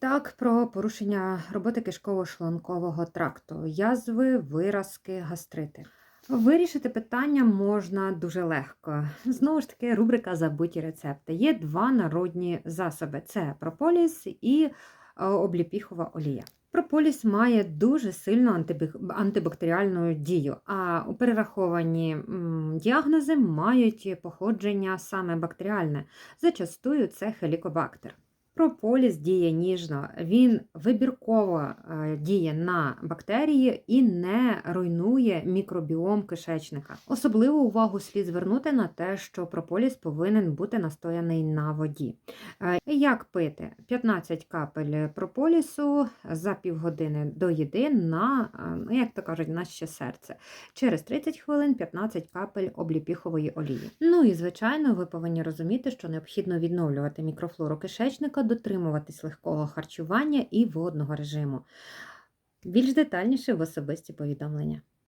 так, про порушення роботи кишково-шлункового тракту, язви, виразки, гастрити. Вирішити питання можна дуже легко. Знову ж таки, рубрика Забуті рецепти. Є два народні засоби: це прополіс і е, обліпіхова олія. Прополіс має дуже сильну антибактеріальну дію, а перераховані діагнози мають походження саме бактеріальне. Зачастую це хелікобактер. Прополіс діє ніжно, він вибірково е, діє на бактерії і не руйнує мікробіом кишечника. Особливу увагу слід звернути на те, що прополіс повинен бути настояний на воді. Е, Як пити? 15 капель прополісу за півгодини до їди на, е, ну, як то кажуть, на ще серце. Через 30 хвилин 15 капель обліпіхової олії. Ну і звичайно, ви повинні розуміти, що необхідно відновлювати мікрофлору кишечника, дотримуватись легкого харчування і водного режиму. Більш детальніше в особисті повідомлення.